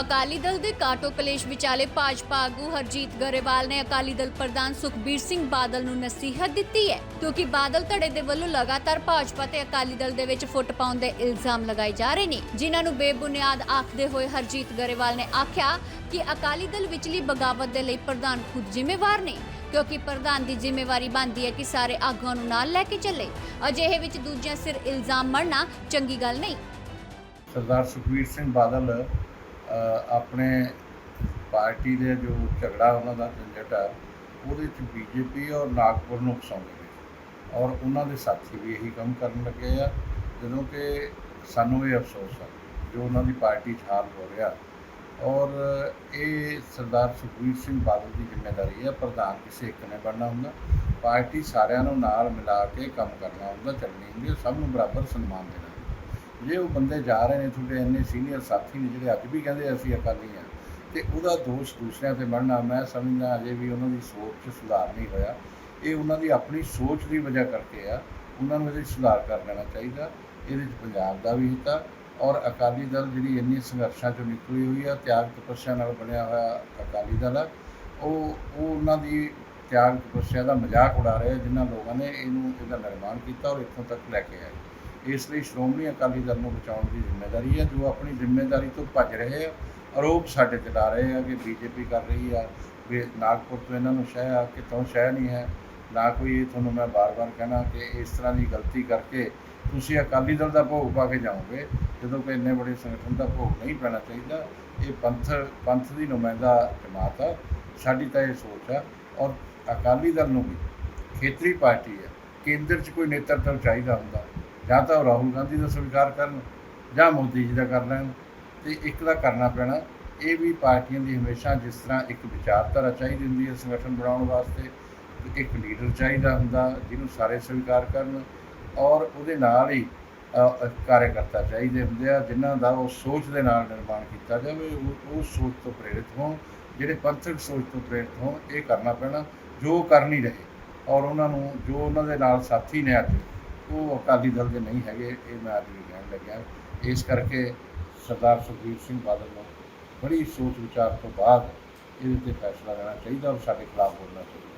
ਅਕਾਲੀ ਦਲ ਦੇ ਕਾਟੋ ਕਲੇਸ਼ ਵਿਚਾਲੇ ਭਾਜਪਾ ਆਗੂ ਹਰਜੀਤ ਗਰੇਵਾਲ ਨੇ ਅਕਾਲੀ ਦਲ ਪ੍ਰਧਾਨ ਸੁਖਬੀਰ ਸਿੰਘ ਬਾਦਲ ਨੂੰ ਨਸੀਹਤ ਦਿੱਤੀ ਹੈ, ਕਿਉਂਕਿ ਬਾਦਲ ਧੜੇ ਦੇ ਵੱਲੋਂ ਲਗਾਤਾਰ ਭਾਜਪਾ ਤੇ ਅਕਾਲੀ ਦਲ ਦੇ ਵਿੱਚ ਫੁੱਟ ਪਾਉਣ ਦੇ ਇਲਜ਼ਾਮ ਲਗਾਏ ਜਾ ਰਹੇ ਨੇ। ਜਿਨ੍ਹਾਂ ਨੂੰ ਬੇਬੁਨਿਆਦ ਆਖਦੇ ਹੋਏ ਹਰਜੀਤ ਗਰੇਵਾਲ ਨੇ ਆਖਿਆ ਕਿ ਅਕਾਲੀ ਦਲ ਵਿਚਲੀ ਬਗਾਵਤ ਦੇ ਲਈ ਪ੍ਰਧਾਨ ਖੁਦ ਜ਼ਿੰਮੇਵਾਰ ਨੇ, ਕਿਉਂਕਿ ਪ੍ਰਧਾਨ ਦੀ ਜ਼ਿੰਮੇਵਾਰੀ ਬਣਦੀ ਹੈ ਕਿ ਸਾਰੇ ਆਗੂਆਂ ਨੂੰ ਨਾਲ ਲੈ ਕੇ ਚੱਲੇ। ਅਜਿਹੇ ਵਿੱਚ ਦੂਜਿਆਂ ਸਿਰ ਇਲਜ਼ਾਮ ਮੜਨਾ ਚੰਗੀ ਗੱਲ ਨਹੀਂ। ਸਰਦਾਰ ਸੁਖਬੀਰ ਸਿੰਘ ਬਾਦਲ ਆਪਣੇ ਪਾਰਟੀ ਦੇ ਜੋ ਝਗੜਾ ਉਹਨਾਂ ਦਾ ਝੰਜਟ ਆ, ਉਹਦੇ ਵਿੱਚ ਬੀਜੇਪੀ ਔਰ ਨਾਗਪੁਰ ਨੂੰ ਫਸਾਉਂਦੇ ਨੇ ਔਰ ਉਹਨਾਂ ਦੇ ਸਾਥੀ ਵੀ ਇਹੀ ਕੰਮ ਕਰਨ ਲੱਗੇ ਆ, ਜਦੋਂ ਕਿ ਸਾਨੂੰ ਇਹ ਅਫਸੋਸ ਆ ਜੋ ਉਹਨਾਂ ਦੀ ਪਾਰਟੀ 'ਚ ਹਾਲ ਹੋ ਰਿਹਾ ਔਰ ਇਹ ਸਰਦਾਰ ਸੁਖਬੀਰ ਸਿੰਘ ਬਾਦਲ ਦੀ ਜ਼ਿੰਮੇਵਾਰੀ ਹੈ ਪ੍ਰਧਾਨ ਕਿਸੇ ਇੱਕ ਨੇ ਬਣਨਾ ਹੁੰਦਾ, ਪਾਰਟੀ ਸਾਰਿਆਂ ਨੂੰ ਨਾਲ ਮਿਲਾ ਕੇ ਕੰਮ ਕਰਨਾ ਹੁੰਦਾ, ਚੱਲਣੀ ਹੁੰਦੀ ਹੈ ਸਭ ਨੂੰ ਬਰਾਬਰ ਸਨਮਾਨ ਦੇਣਾ ਹੁੰਦਾ। ਜੇ ਉਹ ਬੰਦੇ ਜਾ ਰਹੇ ਨੇ ਤੁਹਾਡੇ ਇੰਨੇ ਸੀਨੀਅਰ ਸਾਥੀ ਨੇ ਜਿਹੜੇ ਅੱਜ ਵੀ ਕਹਿੰਦੇ ਅਸੀਂ ਅਕਾਲੀ ਆ ਤੇ ਉਹਦਾ ਦੋਸ਼ ਦੂਸਰਿਆਂ ਤੇ ਬਣਨਾ ਮੈਂ ਸਮਝਦਾ ਅਜੇ ਵੀ ਉਹਨਾਂ ਦੀ ਸੋਚ 'ਚ ਸੁਧਾਰ ਨਹੀਂ ਹੋਇਆ। ਇਹ ਉਹਨਾਂ ਦੀ ਆਪਣੀ ਸੋਚ ਦੀ ਵਜ੍ਹਾ ਕਰਕੇ ਆ। ਉਹਨਾਂ ਨੂੰ ਇਹਦੇ 'ਚ ਸੁਧਾਰ ਕਰ ਲੈਣਾ ਚਾਹੀਦਾ। ਇਹਦੇ 'ਚ ਪੰਜਾਬ ਦਾ ਵੀ ਹਿੱਤਾ ਔਰ ਅਕਾਲੀ ਦਲ ਜਿਹੜੀ ਇੰਨੀ ਸੰਘਰਸ਼ਾਂ 'ਚੋਂ ਨਿਕਲੀ ਹੋਈ ਆ ਤਿਆਗ ਤਪੱਸਿਆ ਨਾਲ ਬਣਿਆ ਹੋਇਆ ਅਕਾਲੀ ਦਲ ਆ ਉਹ ਉਹ ਉਹਨਾਂ ਦੀ ਤਿਆਗ ਤਪੱਸਿਆ ਦਾ ਮਜ਼ਾਕ ਉਡਾ ਰਹੇ ਆ, ਜਿਨ੍ਹਾਂ ਲੋਕਾਂ ਨੇ ਇਹਨੂੰ ਇਹਦਾ ਨਿਰਮਾਣ ਕੀਤਾ ਔਰ ਇੱਥੋਂ ਤੱਕ ਲੈ ਕੇ ਆਏ। ਇਸ ਲਈ ਸ਼੍ਰੋਮਣੀ ਅਕਾਲੀ ਦਲ ਨੂੰ ਬਚਾਉਣ ਦੀ ਜ਼ਿੰਮੇਵਾਰੀ ਹੈ, ਜੋ ਆਪਣੀ ਜ਼ਿੰਮੇਵਾਰੀ ਤੋਂ ਭੱਜ ਰਹੇ ਆ ਆਰੋਪ ਸਾਡੇ ਤੇ ਲਾ ਰਹੇ ਆ ਕਿ ਬੀਜੇਪੀ ਕਰ ਰਹੀ ਆ। ਵੀ ਨਾਗਪੁਰ ਤੋਂ ਇਹਨਾਂ ਨੂੰ ਸ਼ਹਿ ਆ ਕਿ ਕਿਤੋਂ ਸ਼ਹਿ ਨਹੀਂ ਹੈ, ਨਾ ਕੋਈ ਇਹ ਤੁਹਾਨੂੰ ਮੈਂ ਬਾਰ-ਬਾਰ ਕਹਿਣਾ ਕਿ ਇਸ ਤਰ੍ਹਾਂ ਦੀ ਗਲਤੀ ਕਰਕੇ ਤੁਸੀਂ ਅਕਾਲੀ ਦਲ ਦਾ ਭੋਗ ਪਾ ਕੇ ਜਾਓਗੇ, ਜਦੋਂ ਕਿ ਇੰਨੇ ਬੜੇ ਸੰਗਠਨ ਦਾ ਭੋਗ ਨਹੀਂ ਪੈਣਾ ਚਾਹੀਦਾ। ਇਹ ਪੰਥ ਪੰਥ ਦੀ ਨੁਮਾਇੰਦਾ ਜਮਾਤ ਆ, ਸਾਡੀ ਤਾਂ ਇਹ ਸੋਚ ਆ। ਔਰ ਅਕਾਲੀ ਦਲ ਨੂੰ ਵੀ ਖੇਤਰੀ ਪਾਰਟੀ ਹੈ, ਕੇਂਦਰ 'ਚ ਕੋਈ ਨੇਤਰਤਵ ਚਾਹੀਦਾ ਹੁੰਦਾ। ਜਾਂ ਤਾਂ ਉਹ ਰਾਹੁਲ ਗਾਂਧੀ ਦਾ ਸਵੀਕਾਰ ਕਰਨ ਜਾਂ ਮੋਦੀ ਜੀ ਦਾ ਕਰ ਲੈਣ ਤੇ ਇੱਕ ਦਾ ਕਰਨਾ ਪੈਣਾ। ਇਹ ਵੀ ਪਾਰਟੀਆਂ ਦੀ ਹਮੇਸ਼ਾ ਜਿਸ ਤਰ੍ਹਾਂ ਇੱਕ ਵਿਚਾਰਧਾਰਾ ਚਾਹੀਦੀ ਹੁੰਦੀ ਹੈ ਸੰਗਠਨ ਬਣਾਉਣ ਵਾਸਤੇ ਇੱਕ ਲੀਡਰ ਚਾਹੀਦਾ ਹੁੰਦਾ ਜਿਹਨੂੰ ਸਾਰੇ ਸਵੀਕਾਰ ਕਰਨ ਔਰ ਉਹਦੇ ਨਾਲ ਹੀ ਕਾਰਜਕਰਤਾ ਚਾਹੀਦੇ ਹੁੰਦੇ ਆ, ਜਿਨ੍ਹਾਂ ਦਾ ਉਹ ਸੋਚ ਦੇ ਨਾਲ ਨਿਰਮਾਣ ਕੀਤਾ ਜਾਵੇ, ਉਹ ਉਸ ਸੋਚ ਤੋਂ ਪ੍ਰੇਰਿਤ ਹੋਣ, ਜਿਹੜੇ ਪੰਥਕ ਸੋਚ ਤੋਂ ਪ੍ਰੇਰਿਤ ਹੋਣ, ਇਹ ਕਰਨਾ ਪੈਣਾ, ਜੋ ਕਰ ਨਹੀਂ ਰਹੇ ਔਰ ਉਹਨਾਂ ਨੂੰ, ਜੋ ਉਹਨਾਂ ਦੇ ਨਾਲ ਸਾਥੀ ਨੇ ਅੱਜ ਉਹ ਅਕਾਲੀ ਦਲ ਦੇ ਨਹੀਂ ਹੈਗੇ, ਇਹ ਮੈਂ ਅੱਜ ਵੀ ਕਹਿਣ ਲੱਗਿਆ। ਇਸ ਕਰਕੇ ਸਰਦਾਰ ਸੁਖਬੀਰ ਸਿੰਘ ਬਾਦਲ ਨੂੰ ਬੜੀ ਸੋਚ ਵਿਚਾਰ ਤੋਂ ਬਾਅਦ ਇਹਦੇ ਤੇ ਫੈਸਲਾ ਲੈਣਾ ਚਾਹੀਦਾ ਔਰ ਸਾਡੇ ਖਿਲਾਫ ਬੋਲਣਾ ਚਾਹੀਦਾ।